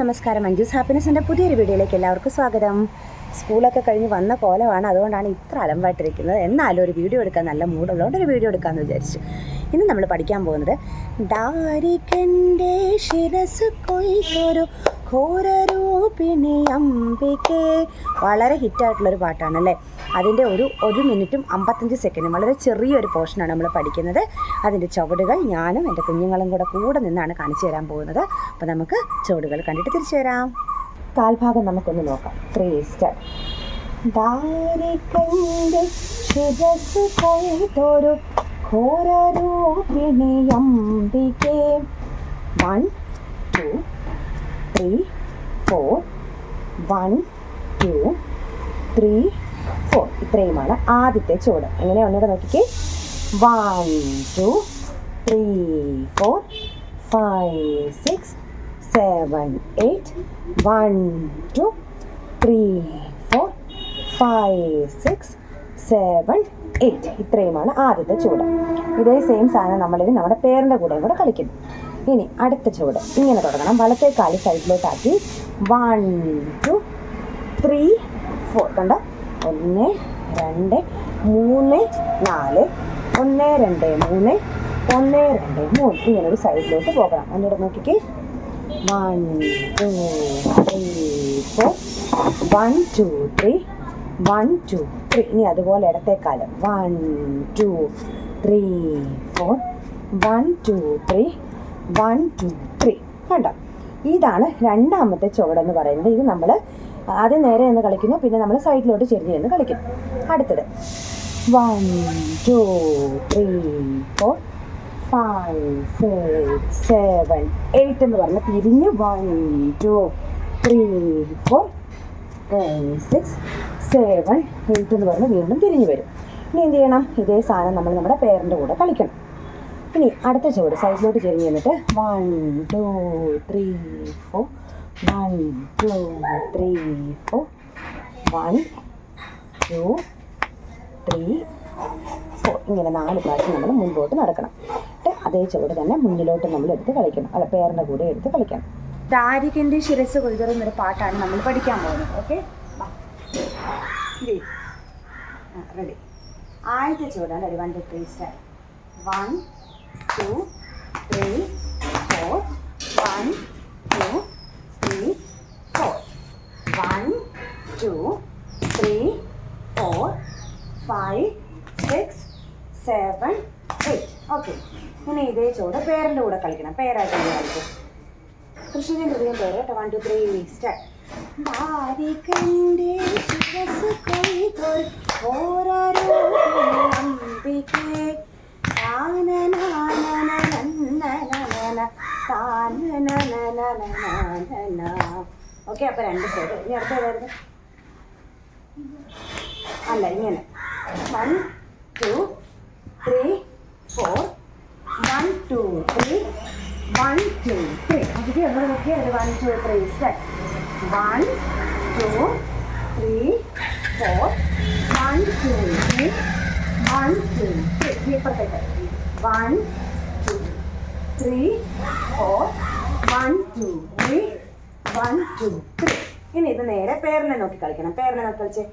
നമസ്കാരം. മഞ്ജൂസ് ഹാപ്പിനെസിന്റെ പുതിയൊരു വീഡിയോയിലേക്ക് എല്ലാവർക്കും സ്വാഗതം. സ്കൂളൊക്കെ കഴിഞ്ഞ് വന്ന കോലമാണ്. അതുകൊണ്ടാണ് ഇത്ര അലമ്പായിട്ടിരിക്കുന്നത്. എന്നാലും ഒരു വീഡിയോ എടുക്കാൻ നല്ല മൂടുള്ളതുകൊണ്ട് ഒരു വീഡിയോ എടുക്കാമെന്ന് വിചാരിച്ചു. ഇന്ന് നമ്മൾ പഠിക്കാൻ പോകുന്നത് ദാരികന്റെ ശിരസ് വളരെ ഹിറ്റായിട്ടുള്ളൊരു പാട്ടാണല്ലേ? അതിന്റെ ഒരു ഒരു മിനിറ്റും അമ്പത്തഞ്ച് സെക്കൻഡും. വളരെ ചെറിയൊരു പോർഷനാണ് നമ്മൾ പഠിക്കുന്നത്. അതിന്റെ ചുവടുകൾ ഞാനും എന്റെ കുഞ്ഞുങ്ങളും കൂടെ കൂടെ നിന്നാണ് കാണിച്ചു തരാൻ പോകുന്നത്. അപ്പോൾ നമുക്ക് ചുവടുകൾ കണ്ടിട്ട് തിരിച്ചു വരാം. കാൽഭാഗം നമുക്കൊന്ന് നോക്കാം. ത്രീ സ്റ്റാർ ശിരസ് ത്രീ ത്രീ ഫോർ ഇത്രയുമാണ് ആദ്യത്തെ ചുവട് എങ്ങനെ? ഒന്നുകൂടെ നോക്കിക്കേ. One two three four five six seven eight one two three four five six seven eight ഇത്രയുമാണ് ആദ്യത്തെ ചുവട് ഇതേ സെയിം സാധനം നമ്മളിനി നമ്മുടെ പേരിന്റെ കൂടെയും കൂടെ കളിക്കുന്നു. ഇനി അടുത്ത ചുവട് ഇങ്ങനെ തുടങ്ങണം. വലത്തെ സൈഡിലോട്ടാക്കി വൺ ടു ത്രീ ഫോർ കണ്ടോ? ഒന്ന് രണ്ട് മൂന്ന് നാല് ഒന്ന് രണ്ട് മൂന്ന് ഒന്ന് രണ്ട് മൂന്ന്. ഇങ്ങനെ ഒരു സൈഡിലോട്ട് പോകണം. എന്നിട്ട് നോക്കിക്കേ. One two three four one two three one two three ഇനി അതുപോലെ ഇടത്തേക്കാലം. One two three four one two three one two three കണ്ടോ? ഇതാണ് രണ്ടാമത്തെ ചുവടെന്ന് പറയുന്നത്. ഇത് നമ്മൾ ആദ്യം നേരെ നിന്ന് കളിക്കുന്നു പിന്നെ നമ്മൾ സൈഡിലോട്ട് ചെരിഞ്ഞ് നിന്ന് കളിക്കും. അടുത്തത്. One two three four five six seven eight എന്ന് പറഞ്ഞ് തിരിഞ്ഞ് one two three four six seven eight എന്ന് പറഞ്ഞ് വീണ്ടും തിരിഞ്ഞ് വരും. ഇനി എന്ത് ചെയ്യണം? ഇതേ സാധനം നമ്മൾ നമ്മുടെ പേരന്റെ കൂടെ കളിക്കണം. ഇനി അടുത്ത ചുവട് സൈഡിലോട്ട് ചെരിഞ്ഞ് വന്നിട്ട് one two three four one two, three, four. One, two, three, four. ഇങ്ങനെ നാല് പ്രാവശ്യം നമ്മൾ മുൻപോട്ട് നടക്കണം. അതേ ചുവട് തന്നെ മുന്നിലോട്ട് നമ്മൾ എടുത്ത് കളിക്കണം. അല്ല പേരിന്റെ കൂടെ എടുത്ത് കളിക്കണം. ദാരികന്റെ ശിരസ് കൊഴുതറുന്നൊരു പാട്ടാണ് നമ്മൾ പഠിക്കാൻ പോകുന്നത്. ഓക്കെ? റെഡി ആദ്യത്തെ ചുവടാണ് ready one two three star one two three four one two three four one two three four five six seven eight okay ഇനി ഇതേ ചോട് പേരന്റെ കൂടെ കളിക്കണം. പേരായിട്ട് കളിക്കും. കൃഷ്ണൻ ഹൃദയം പേര് കേട്ടോ. വൺ ടു ത്രീ സ്റ്റാർട്ട് ദാരികന്റെ ശിരസ് കൊയ്തൊരു ഓരോരോ അംബികെ ഓക്കെ അപ്പൊ രണ്ട് സൈഡ് ഇനി അടുത്ത ഏതായിരുന്നു അല്ല ഇങ്ങനെ. One two three four one two three one two three അതിക്ക് നമ്മൾ നോക്കിയത് one two three step one two three four one two three one two three ഇപ്പുറത്തേക്ക് one two three four one two three one two three ഇനി ഇത് നേരെ പേരിനെ നോക്കി കളിക്കണം. പേരിനെ നോക്കി കളിച്ച്.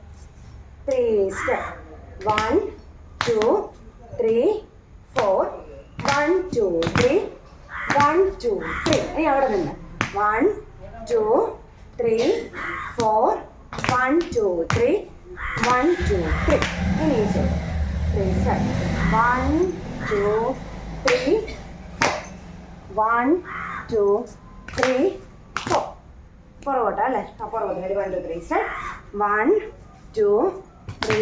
Three step one two three four one two three one two three ഇനി അവിടെ നിന്ന്. One two three four one two three one two three ഇനി three step one two three one two three പുറകോട്ടാ അല്ലേ? ആ പുറകോട്ട് ready one two three start one two three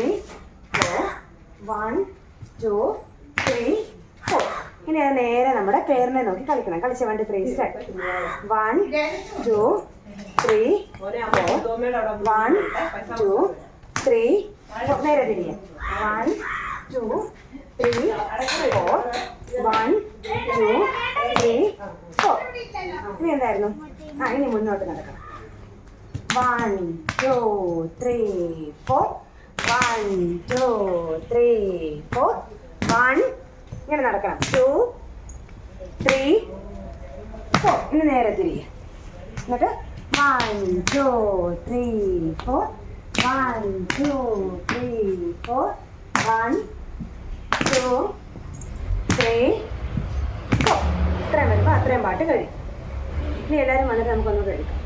four one two three four ഇനി അത് നേരെ നമ്മുടെ പേരിനെ നോക്കി കളിക്കണം. കളിച്ച one two three start one two three four one two three നേരെ തിരികെ. One two three four one two three four ഇനി എന്തായിരുന്നു? ആ ഇനി മുന്നോട്ട് നടക്കണം. One two three four one two three four one ഇങ്ങനെ നടക്കണം. ടു ത്രീ ഫോർ ഇനി നേരെ തിരികെ. എന്നിട്ട് one two three four one two three four one two three four ഇത്രയും വരുമ്പോൾ അത്രയും പാട്ട് കഴിയും. ഇനി എല്ലാവരും വന്നിട്ട് നമുക്കൊന്ന് കഴിക്കാം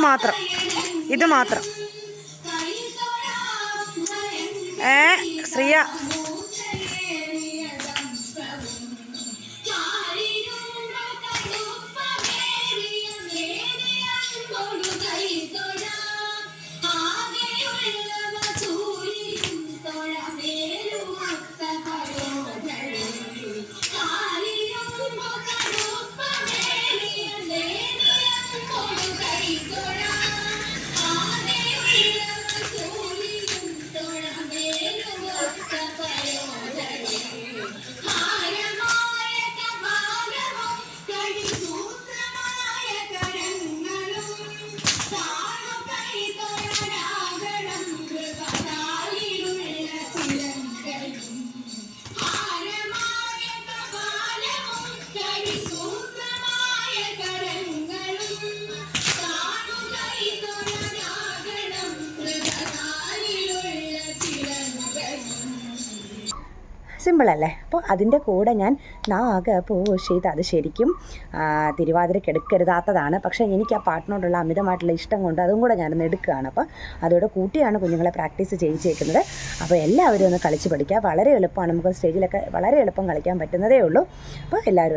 മാത്രം. ഇത് മാത്രം. ഏ ശ്രീയ. സിമ്പിളല്ലേ അപ്പോൾ അതിന്റെ കൂടെ ഞാൻ നാഗപൂഷിത് അത് ശരിക്കും തിരുവാതിര തിരുവാതിരയ്ക്ക് എടുക്കരുതാത്തതാണ് പക്ഷേ എനിക്ക് ആ പാട്ടിനോടുള്ള അമിതമായിട്ടുള്ള ഇഷ്ടം കൊണ്ട് അതും കൂടെ ഞാനൊന്ന് എടുക്കുകയാണ്. അപ്പോൾ അതോടെ കൂട്ടിയാണ് കുഞ്ഞുങ്ങളെ പ്രാക്ടീസ് ചെയ്യിച്ചേക്കുന്നത്. അപ്പോൾ എല്ലാവരും ഒന്ന് കളിച്ച് പഠിക്കുക. വളരെ എളുപ്പമാണ്. നമുക്ക് സ്റ്റേജിലൊക്കെ വളരെ എളുപ്പം കളിക്കാൻ പറ്റുന്നതേ ഉള്ളൂ. അപ്പോൾ എല്ലാവരും